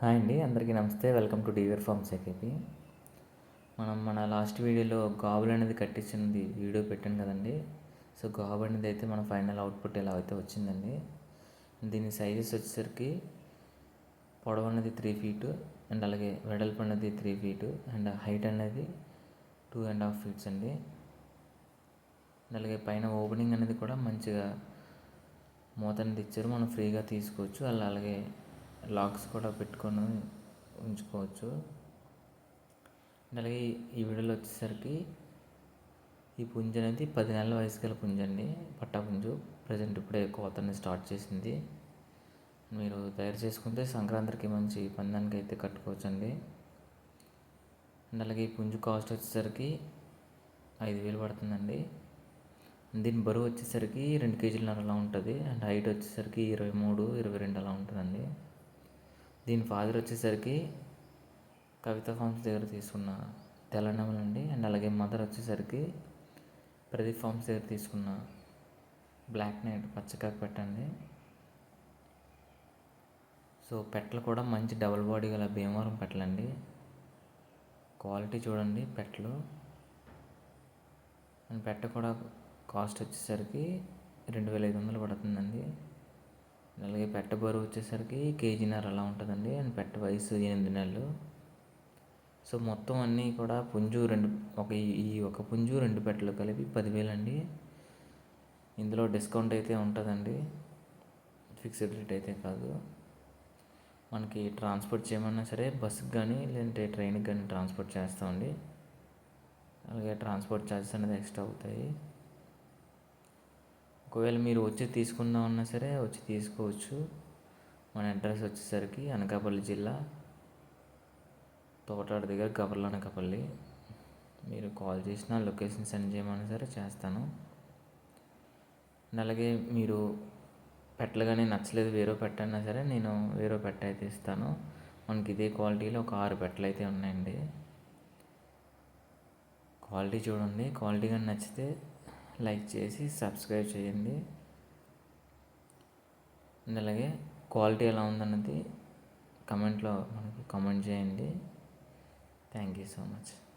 Hi అండి అందరికీ నమస్తే. Welcome to Deevar farms AKP. మనం మన లాస్ట్ వీడియోలో గాబుల్ అనేది కట్టించినది వీడియో పెట్టాను కదండి. సో గాబు అనేది అయితే మన ఫైనల్ అవుట్పుట్ ఇలా అయితే వచ్చిందండి. దీని సైజెస్ వచ్చేసరికి పొడవు అనేది త్రీ ఫీటు అండ్ అలాగే వెడల్పు అనేది త్రీ ఫీటు అండ్ హైట్ అనేది టూ అండ్ హాఫ్ ఫీట్స్ అండి. అండ్ అలాగే పైన ఓపెనింగ్ అనేది కూడా మంచిగా మూత అనేది ఇచ్చారు. మనం ఫ్రీగా తీసుకోవచ్చు. అలా అలాగే లాక్స్ కూడా పెట్టుకొని ఉంచుకోవచ్చు. అలాగే ఈ వీడియోలో వచ్చేసరికి ఈ పుంజు అనేది పది నెలల వయసు గల పుంజు అండి. పట్టా పుంజు. ప్రజెంట్ ఇప్పుడే కోతని స్టార్ట్ చేసింది. మీరు తయారు చేసుకుంటే సంక్రాంతికి మంచి పందానికి అయితే కట్టుకోవచ్చండి. అండ్ అలాగే ఈ పుంజు కాస్ట్ వచ్చేసరికి ఐదు వేలు పడుతుందండి. దీని బరువు వచ్చేసరికి రెండు కేజీలన్నర అలా ఉంటుంది. అండ్ హైట్ వచ్చేసరికి ఇరవై మూడు ఇరవై రెండు అలా ఉంటుందండి. దీని ఫాదర్ వచ్చేసరికి కవిత ఫార్మ్స్ దగ్గర తీసుకున్న తెలంగాణ అండి అండ్ అలాగే మదర్ వచ్చేసరికి ప్రదీప్ ఫార్మ్స్ దగ్గర తీసుకున్న బ్లాక్ నైట్ పచ్చకాకు పెట్టండి. సో పెట్టలు కూడా మంచి డబుల్ బాడీ గల భీమవరం పెట్టలండి. క్వాలిటీ చూడండి పెట్టలు. అండ్ పెట్ట కూడా కాస్ట్ వచ్చేసరికి రెండు వేల ఐదు వందలు పడుతుందండి. అలాగే పెట్ట బరువు వచ్చేసరికి కేజీన్నర అలా ఉంటుందండి. అండ్ పెట్ట వయసు ఎనిమిది నెలలు. సో మొత్తం అన్నీ కూడా పుంజు రెండు ఒక ఈ ఒక పుంజు రెండు పెట్టలు కలిపి పదివేలు అండి. ఇందులో డిస్కౌంట్ అయితే ఉంటుందండి. ఫిక్స్డ్ రేట్ అయితే కాదు. మనకి ట్రాన్స్పోర్ట్ చేయమన్నా సరే బస్సుకి కానీ లేదంటే ట్రైన్కి కానీ ట్రాన్స్పోర్ట్ చేస్తామండి. అలాగే ట్రాన్స్పోర్ట్ ఛార్జెస్ అనేది ఎక్స్ట్రా అవుతాయి. ఒకవేళ మీరు వచ్చి తీసుకుందామన్నా సరే వచ్చి తీసుకోవచ్చు. మన అడ్రస్ వచ్చేసరికి అనకాపల్లి జిల్లా తోటాడ దగ్గర గవర్ల అనకాపల్లి. మీరు కాల్ చేసిన లొకేషన్ సెండ్ చేయమన్నా సరే చేస్తాను. అలాగే మీరు పెట్టలు కానీ నచ్చలేదు వేరే పెట్టన్నా సరే నేను వేరే పెట్ట అయితే ఇస్తాను. మనకి ఇదే క్వాలిటీలో ఒక ఆరు పెట్టలు అయితే ఉన్నాయండి. క్వాలిటీ చూడండి. క్వాలిటీ కానీ నచ్చితే లైక్ చేసి సబ్స్క్రైబ్ చేయండి. అలాగే క్వాలిటీ ఎలా ఉందన్నది కమెంట్లో మనకి కమెంట్ చేయండి. Thank you so much.